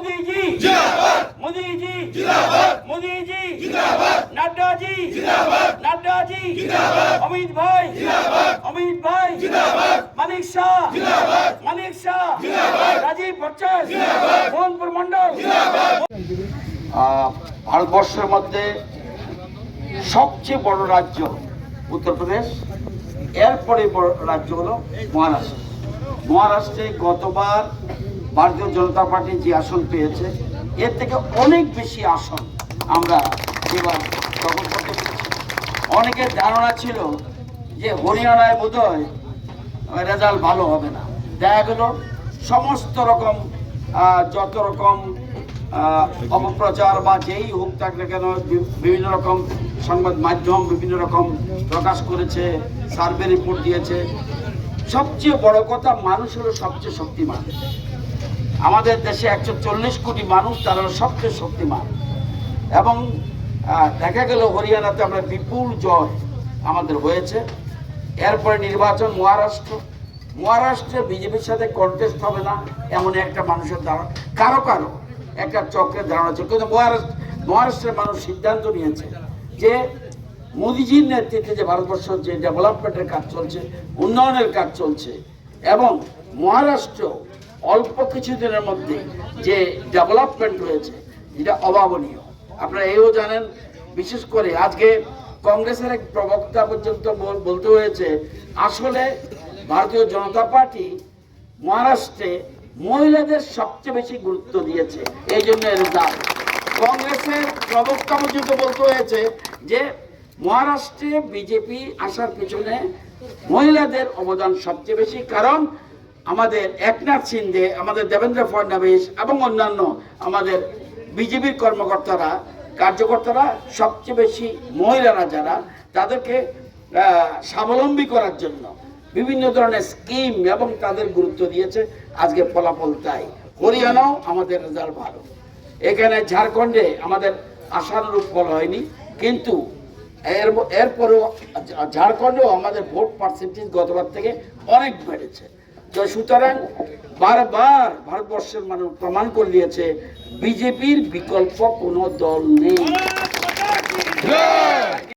मोदी जी मोदी जी मोदी जी नड्डा जी नड्डा जी अमित भाई अमित भाई मानिक शाह मानिक शाह राजीव भट्टाचार्य मोहनपुर मंडल আহ, ভারতবর্ষের মধ্যে সবচেয়ে বড় রাজ্য উত্তরপ্রদেশ এরপরে বড় রাজ্য হলো মহারাষ্ট্র মহারাষ্ট্রে গতবার ভারতীয় জনতা পার্টি যে আসন পেয়েছে, এর থেকে অনেক বেশি আসন আমরা এবার দখল করতে পেরেছি। অনেকের ধারণা ছিল যে হরিয়ানায় বোধহয় রেজাল্ট ভালো হবে না। দেখা গেল সমস্ত রকম যত রকম অপপ্রচার বা যেই হোক থাক না কেন বিভিন্ন রকম সংবাদ মাধ্যম, বিভিন্ন রকম প্রকাশ করেছে, সার্ভে রিপোর্ট দিয়েছে। সবচেয়ে বড় কথা, মানুষ হলো সবচেয়ে শক্তিমান। আমাদের দেশে একশো চল্লিশ কোটি মানুষ তারা সবচেয়ে শক্তিমান। এবং দেখা গেল হরিয়ানাতে আমরা বিপুল জয় আমাদের হয়েছে। এরপরে নির্বাচন মহারাষ্ট্র। মহারাষ্ট্রে বিজেপির সাথে কন্টেস্ট হবে না, এমন একটা মানুষের ধারণা। কারও কারও একটা চক্রের ধারণা ছিল কিন্তু মহারাষ্ট্র, মহারাষ্ট্রের মানুষ সিদ্ধান্ত নিয়েছে যে মোদিজির নেতৃত্বে যে ভারতবর্ষ যে ডেভেলপমেন্টের কাজ চলছে, উন্নয়নের কাজ চলছে, এবং মহারাষ্ট্র অল্প কিছুদিনের মধ্যে যে ডেভেলপমেন্ট হয়েছে, এটা অভাবনীয়। আপনারা এও জানেন, বিশেষ করে আজকে কংগ্রেসের এক প্রবক্তা পর্যন্ত বলতে হয়েছে, আসলে ভারতীয় জনতা পার্টি মহারাষ্ট্রে মহিলাদের সবচেয়ে বেশি গুরুত্ব দিয়েছে। এই জন্য রেজাল্ট কংগ্রেসের প্রবক্তা পর্যন্ত বলতে হয়েছে যে, মহারাষ্ট্রে বিজেপি আসার পিছনে মহিলাদের অবদান সবচেয়ে বেশি। কারণ আমাদের একনাথ সিন্ধে, আমাদের দেবেন্দ্র ফডনবিস এবং অন্যান্য আমাদের বিজেপির কর্মকর্তারা, কার্যকর্তারা, সবচেয়ে বেশি মহিলারা যারা, তাদেরকে স্বাবলম্বী করার জন্য বিভিন্ন ধরনের স্কিম এবং তাদের গুরুত্ব দিয়েছে। আজকে ফলাফল তাই। হরিয়ানাও আমাদের রেজাল্ট ভালো। এখানে ঝাড়খণ্ডে আমাদের আশানুরূপ ফল হয়নি, কিন্তু এর, এরপরেও ঝাড়খণ্ডেও আমাদের ভোট পার্সেন্টেজ গতবার থেকে অনেক বেড়েছে। তো সুতরাং বারবার ভারতবর্ষের মানুষ প্রমাণ করে দিয়েছে বিজেপির বিকল্প কোনো দল নেই।